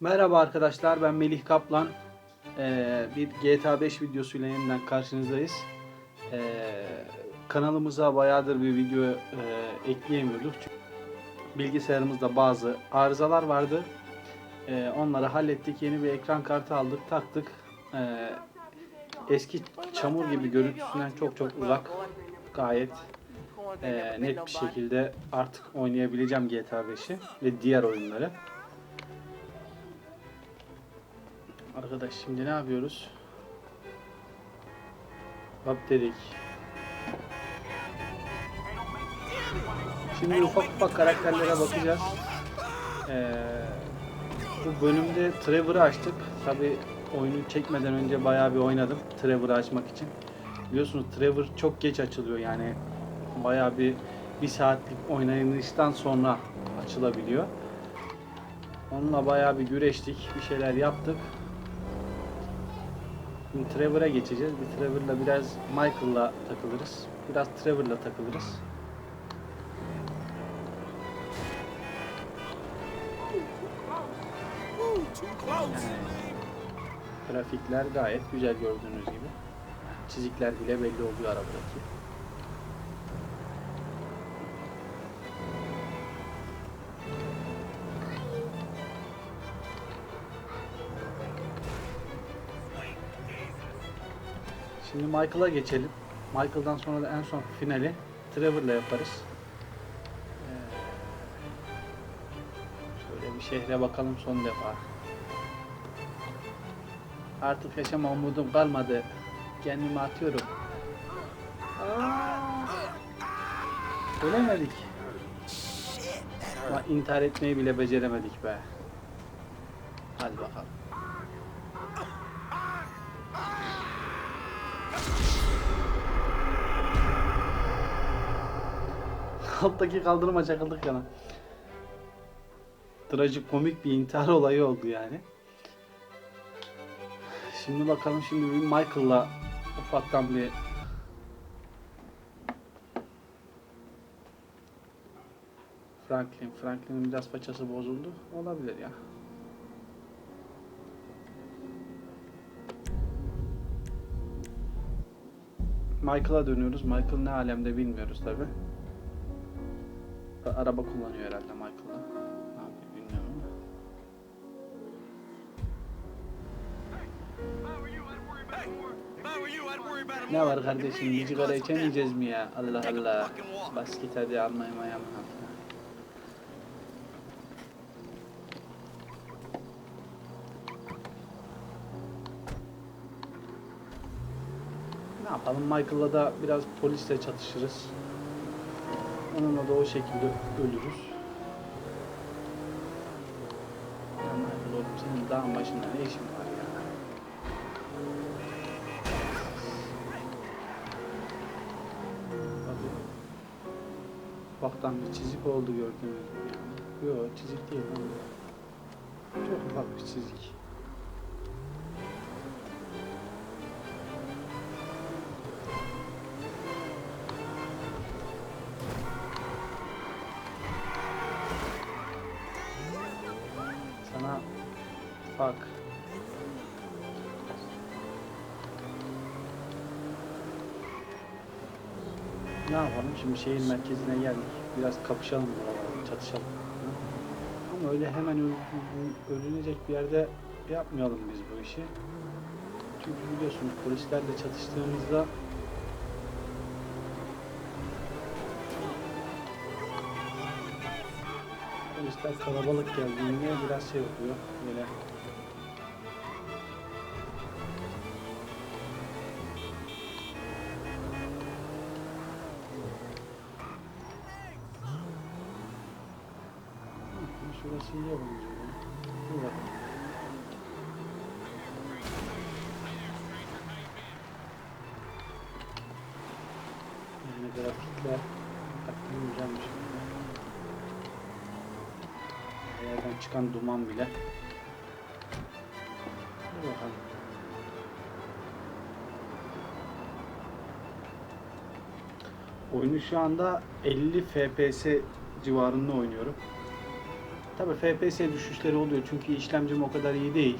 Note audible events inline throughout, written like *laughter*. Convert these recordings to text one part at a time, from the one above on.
Merhaba arkadaşlar ben Melih Kaplan. Ee, bir GTA 5 videosuyla yeniden karşınızdayız. Ee, kanalımıza bayağıdır bir video e, ekleyemiyorduk. Çünkü bilgisayarımızda bazı arızalar vardı. Ee, onları hallettik. Yeni bir ekran kartı aldık, taktık. Ee, eski çamur gibi görüntüsünden çok çok uzak. Gayet e, net bir şekilde artık oynayabileceğim GTA 5'i ve diğer oyunları. Arkadaş şimdi ne yapıyoruz? Hop dedik. Şimdi ufak ufak karakterlere bakacağız. Ee, bu bölümde Trevor'ı açtık. Tabi oyunu çekmeden önce bayağı bir oynadım Trevor'ı açmak için. Biliyorsunuz Trevor çok geç açılıyor yani bayağı bir bir saatlik oynanıştan sonra açılabiliyor. Onunla bayağı bir güreştik, bir şeyler yaptık. Şimdi Trevor'a geçeceğiz. Bir Trevor'la biraz Michael'la takılırız. Biraz Trevor'la takılırız. Yani, grafikler gayet güzel gördüğünüz gibi. Çizikler bile belli oluyor arabadaki. Şimdi Michael'a geçelim. Michael'dan sonra da en son finali Trevor'la yaparız. Ee, şöyle bir şehre bakalım son defa. Artık yaşama umudum kalmadı. Kendimi atıyorum. Ölemedik. Ama intihar etmeyi bile beceremedik be. Hadi bakalım. *laughs* Alttaki kaldırıma çakıldık yana. Trajikomik bir intihar olayı oldu yani. Şimdi bakalım şimdi bir Michael'la ufaktan bir Franklin. Franklin'in biraz paçası bozuldu. Olabilir ya. Michael'a dönüyoruz. Michael ne alemde bilmiyoruz tabi. Araba kullanıyor herhalde Michael'da. Ne var kardeşim? Bir sigara içemeyeceğiz mi ya? Allah Allah. Bas git hadi ayağımın altına. Ne yapalım? Michael'la da biraz polisle çatışırız. Onunla da o şekilde ölürüz. Ya Michael oğlum senin dağın başında ne işin var Ufaktan bir çizik oldu gördüğünüz gibi. Yok çizik değil. Çok ufak bir çizik. Ne yapalım şimdi şehir merkezine geldik. Biraz kapışalım buralarda, çatışalım. Ama öyle hemen öl- ölünecek bir yerde yapmayalım biz bu işi. Çünkü biliyorsunuz polislerle çatıştığımızda polisler kalabalık geldiğinde biraz şey oluyor. Böyle Hı, Şurası iyi benziyor. ya. Dur bakalım. Yani grafikler güzelmiş. Yerden çıkan duman bile. Dur bakalım. Oyunu şu anda 50 FPS civarında oynuyorum. Tabi FPS düşüşleri oluyor çünkü işlemcim o kadar iyi değil.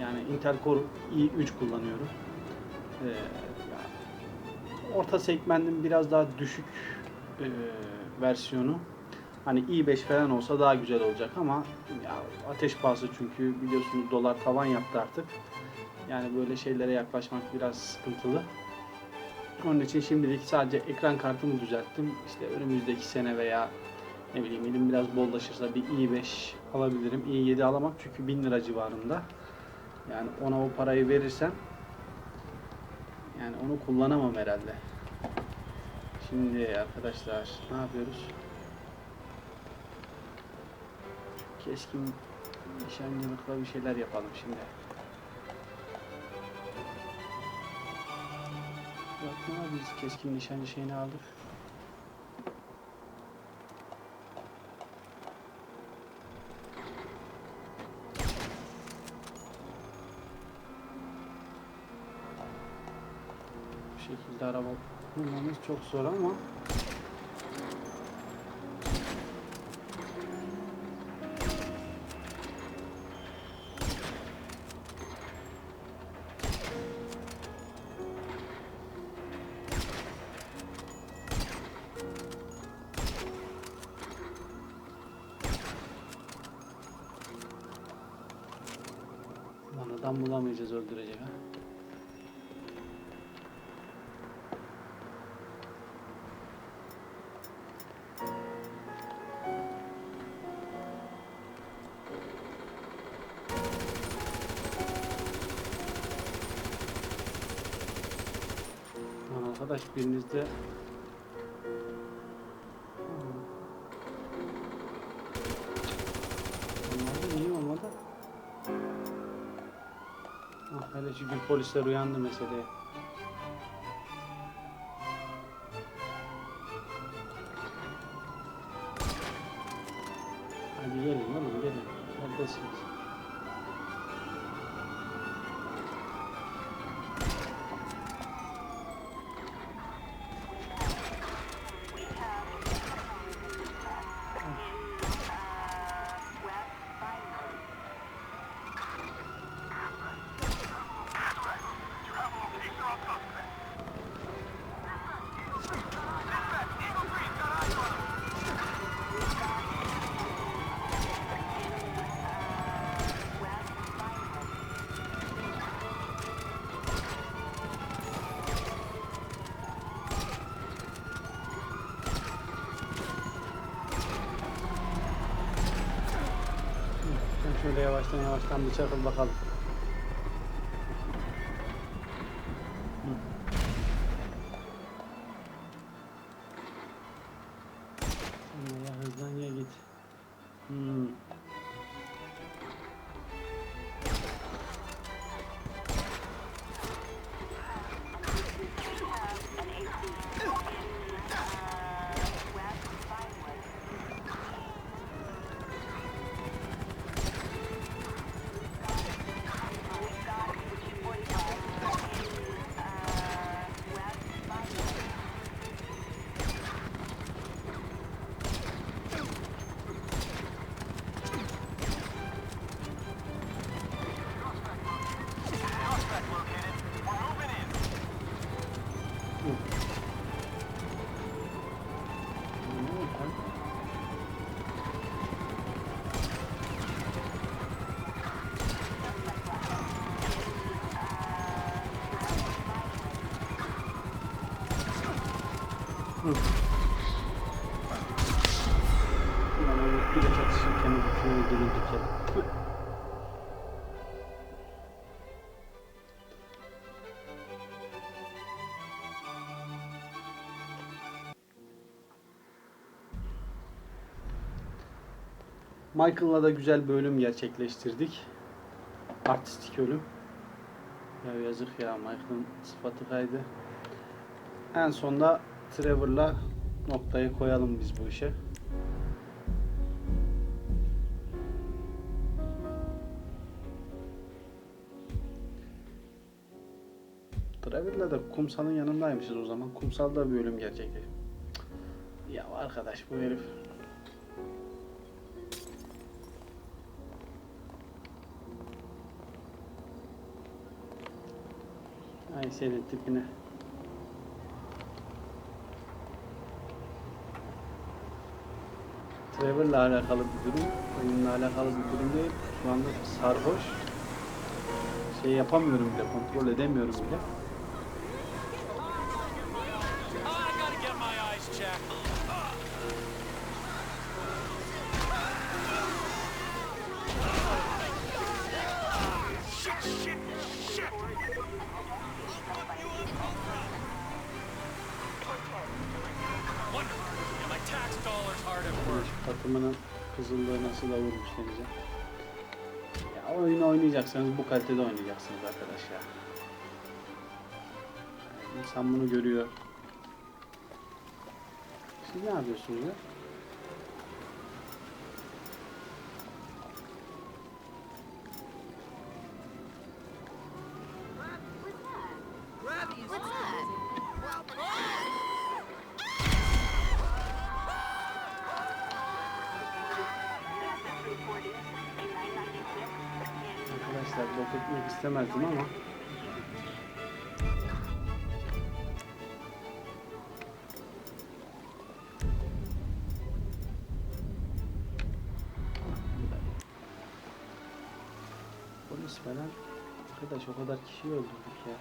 Yani Intel Core i3 kullanıyorum. Ee, orta segmentin biraz daha düşük e, versiyonu. Hani i5 falan olsa daha güzel olacak ama ya ateş pahası çünkü biliyorsunuz dolar tavan yaptı artık. Yani böyle şeylere yaklaşmak biraz sıkıntılı. Onun için şimdilik sadece ekran kartımı düzelttim. İşte önümüzdeki sene veya ne bileyim elim biraz bollaşırsa bir i5 alabilirim. i7 alamam çünkü 1000 lira civarında. Yani ona o parayı verirsem yani onu kullanamam herhalde. Şimdi arkadaşlar ne yapıyoruz? Keskin nişancılıkla bir şeyler yapalım şimdi. Bakma biz keskin nişancı şeyini aldık. Şekilde araba bulmamız çok zor ama Lan bulamayacağız öldürecek ha. Birinizde Olmadı niye olmadı? Ah hele şükür polisler uyandı meseleye. Yavaştan yavaştan bir çakıl bakalım. Öldürüldük ya. Tüh. Michael'la da güzel bir ölüm gerçekleştirdik. Artistik ölüm. Ya yazık ya Michael'ın sıfatı kaydı. En sonda Trevor'la noktayı koyalım biz bu işe. Travel'la da kumsalın yanındaymışız o zaman. Kumsalda bir ölüm gerçekleşti. Ya arkadaş bu herif. Ay senin tipine. Trevor'la alakalı bir durum, oyunla alakalı bir durum değil. Şu anda sarhoş. Şey yapamıyorum bile, kontrol edemiyorum bile. Takımının kızıllığı nasıl da denize. Ya oyunu oynayacaksanız bu kalitede oynayacaksınız arkadaş ya. Yani insan bunu görüyor. Siz ne yapıyorsunuz ya? Etmek istemezdim ama Polis falan Arkadaş o kadar kişi öldürdük ya.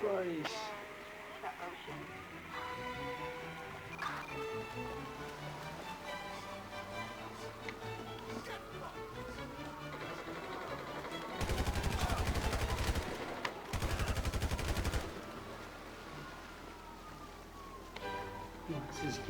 Surprise. Bak siz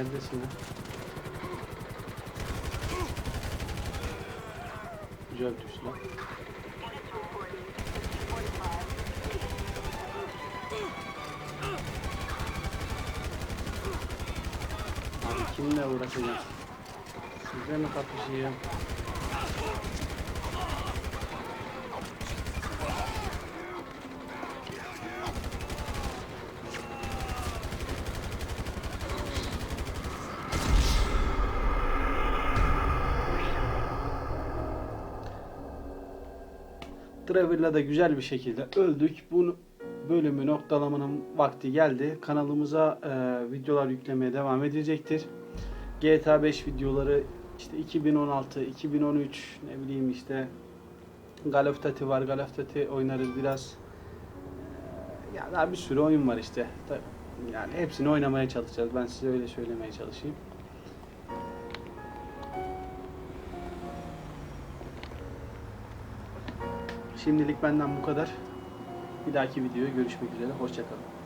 Neredesin lan? Güzel düş lan. Abi kimle uğraşacağım? Size mi kapışayım? Trevor'la da güzel bir şekilde öldük. Bu bölümü noktalamanın vakti geldi. Kanalımıza e, videolar yüklemeye devam edecektir. GTA 5 videoları işte 2016, 2013 ne bileyim işte Duty var. Duty oynarız biraz. E, ya daha bir sürü oyun var işte. Ta- Yani hepsini oynamaya çalışacağız. Ben size öyle söylemeye çalışayım. Şimdilik benden bu kadar. Bir dahaki videoya görüşmek üzere. Hoşçakalın.